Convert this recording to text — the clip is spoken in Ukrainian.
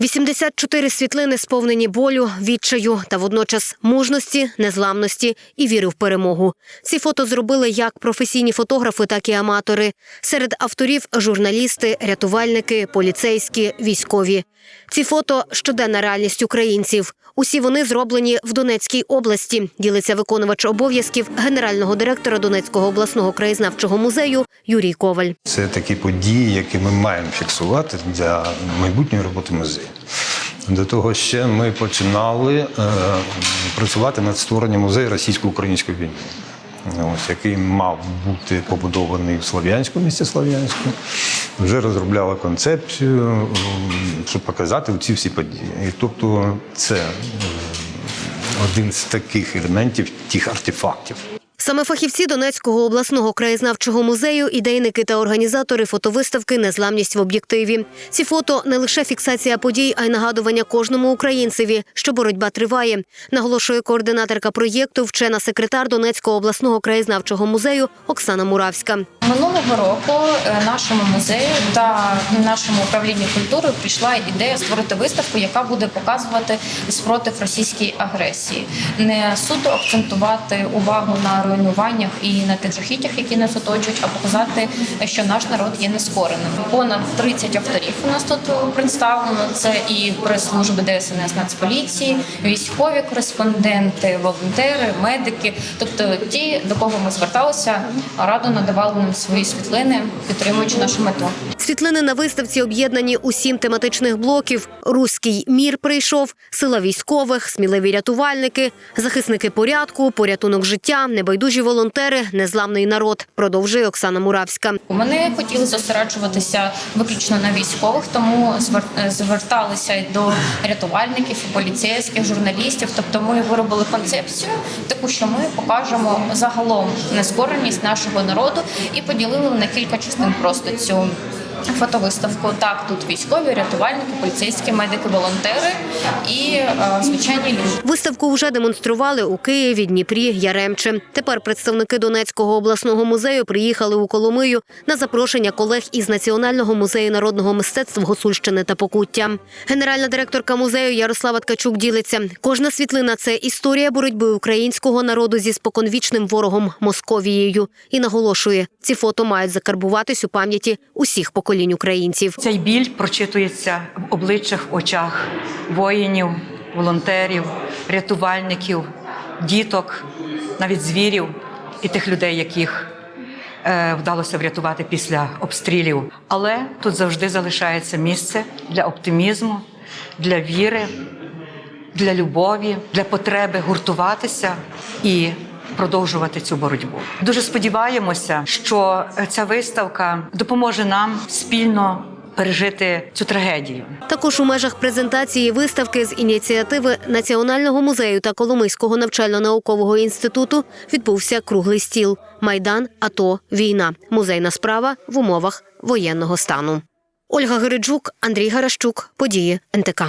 84 світлини сповнені болю, відчаю та водночас мужності, незламності і віри в перемогу. Ці фото зробили як професійні фотографи, так і аматори. Серед авторів журналісти, рятувальники, поліцейські, військові. Ці фото щоденна реальність українців. Усі вони зроблені в Донецькій області. Ділиться виконувач обов'язків генерального директора Донецького обласного краєзнавчого музею Юрій Коваль. Це такі події, які ми маємо фіксувати для майбутньої роботи музею. До того ще ми починали е, працювати над створенням музею російсько-української війни. Ось, який мав бути побудований в Слов'янську, місті Слов'янську. Вже розробляли концепцію, щоб показати ці всі події. І тобто це один з таких елементів, тих артефактів. Саме фахівці Донецького обласного краєзнавчого музею, ідейники та організатори фотовиставки Незламність в об'єктиві. Ці фото не лише фіксація подій, а й нагадування кожному українцеві, що боротьба триває. Наголошує координаторка проєкту, вчена секретар Донецького обласного краєзнавчого музею Оксана Муравська. Минулого року е, нашому музею та нашому управлінню культури прийшла ідея створити виставку, яка буде показувати спротив російській агресії, не суто акцентувати увагу на руйнуваннях і на тих жахіттях, які нас оточують, а показати, що наш народ є нескореним. Понад 30 авторів у нас тут представлено. Це і прес-служби ДСНС Нацполіції, військові кореспонденти, волонтери, медики, тобто ті, до кого ми зверталися, радо надавали нам свої світлини, підтримуючи нашу мету. Світлини на виставці об'єднані у сім тематичних блоків: Руський мір прийшов, сила військових, сміливі рятувальники, захисники порядку, порятунок життя, небайдужі волонтери, незламний народ. Продовжує Оксана Муравська. Ми хотіли зосереджуватися виключно на військових, тому звер- зверталися й до рятувальників, поліцейських, журналістів. Тобто, ми виробили концепцію, таку, що ми покажемо загалом нескореність нашого народу і поділили на кілька частин просто цю. Фотовиставку так тут військові, рятувальники, поліцейські, медики, волонтери і е, звичайні люди. Виставку вже демонстрували у Києві, Дніпрі, Яремче. Тепер представники Донецького обласного музею приїхали у Коломию на запрошення колег із Національного музею народного мистецтва Госульщини та Покуття. Генеральна директорка музею Ярослава Ткачук ділиться: кожна світлина це історія боротьби українського народу зі споконвічним ворогом Московією. І наголошує, ці фото мають закарбуватись у пам'яті усіх поколінь українців. Цей біль прочитується в обличчях, в очах воїнів, волонтерів, рятувальників, діток, навіть звірів і тих людей, яких е, вдалося врятувати після обстрілів. Але тут завжди залишається місце для оптимізму, для віри, для любові, для потреби гуртуватися і продовжувати цю боротьбу. Дуже сподіваємося, що ця виставка допоможе нам спільно пережити цю трагедію. Також у межах презентації виставки з ініціативи Національного музею та Коломийського навчально-наукового інституту відбувся круглий стіл Майдан, АТО, війна, музейна справа в умовах воєнного стану. Ольга Гириджук, Андрій Гаращук, події НТК.